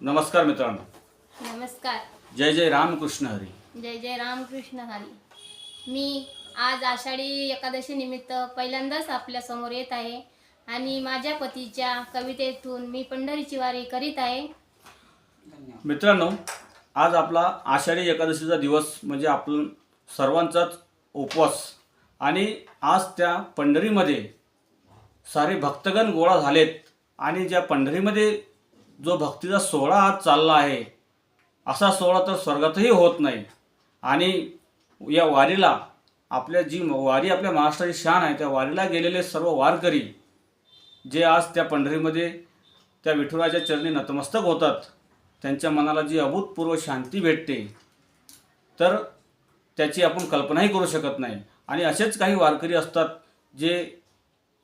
नमस्कार मित्रांनो. नमस्कार. जय जय रामकृष्ण हरी. जय जय रामकृष्ण हरी. मी आज आषाढी एकादशी निमित्त पहिल्यांदाच आपल्यासमोर येत आहे आणि माझ्या पतीच्या कवितेतून मी पंढरीची वारी करीत आहे. मित्रांनो आज आपला आषाढी एकादशीचा दिवस म्हणजे आपण सर्वांचाच उपवास आणि आज त्या पंढरीमध्ये सारे भक्तगण गोळा झालेत आणि ज्या पंढरीमध्ये जो भक्तीचा सोहळा आज चालला आहे असा सोहळा तर स्वर्गातही होत नाही. आणि या वारीला आपल्या जी वारी आपल्या महाराष्ट्राची शान आहे त्या वारीला गेलेले सर्व वारकरी जे आज त्या पंढरीमध्ये त्या विठुराच्या चरणी नतमस्तक होतात त्यांच्या मनाला जी अभूतपूर्व शांती भेटते तर त्याची आपण कल्पनाही करू शकत नाही. आणि असेच काही वारकरी असतात जे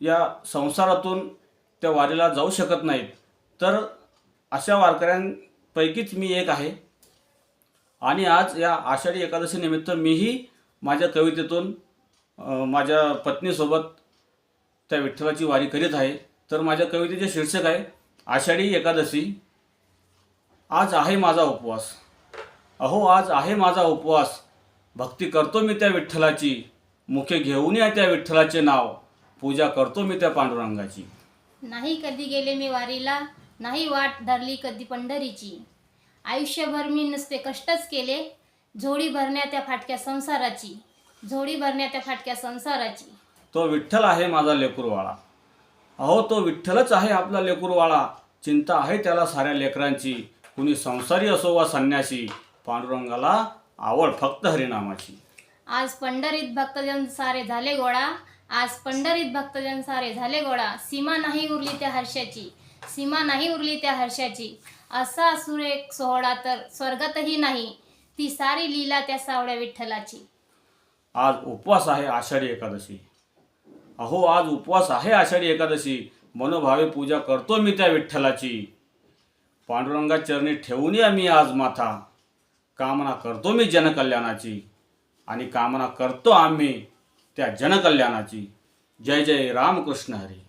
या संसारातून त्या वारीला जाऊ शकत नाहीत. तर अशा वारकऱ्यांपैकीच मी एक आहे. आणि आज या आषाढी एकादशी निमित्त मीही माझ्या कवितेतून माझ्या पत्नीसोबत त्या विठ्ठलाची वारी करीत आहे. तर माझ्या कवितेचे शीर्षक आहे आषाढी एकादशी. आज आहे माझा उपवास. अहो आज आहे माझा उपवास. भक्ती करतो मी त्या विठ्ठलाची. मुखे घेऊन या त्या विठ्ठलाचे नाव. पूजा करतो मी त्या पांडुरंगाची. नाही कधी गेले मी वारीला. नाही वाट धरली कधी पंढरीची. आयुष्यभर मी नुसते कष्टच केले झोडी भरण्या त्या फाटक्या संसाराची झोडी भरण्या त्या फाटक्या संसाराची. तो विठ्ठल आहे माझा लेकूरवाळा. अहो तो विठ्ठलच आहे आपला लेकूरवाळा. चिंता आहे त्याला साऱ्या लेकरांची. कुणी संसारी असो वा संन्यासी पांडुरंगाला आवड फक्त हरिनामाची. आज पंढरीत भक्तजन सारे झाले गोळा आज पंढरीत भक्तजन सारे झाले गोळा. सीमा नाही उरली त्या हर्षाची. सीमा नाही उरली त्या हर्षाची. असा सुरेख सोहळा तर स्वर्गातही नाही. ती सारी लीला त्या सावड्या विठ्ठलाची. आज उपवास आहे आषाढी एकादशी. अहो आज उपवास आहे आषाढी एकादशी. मनोभावे पूजा करतो मी त्या विठ्ठलाची. पांडुरंगा चरणी ठेवून या मी आज माथा. कामना करतो मी जनकल्याणाची. आणि कामना करतो आम्ही त्या जनकल्याणाची. जय जय रामकृष्ण हरी.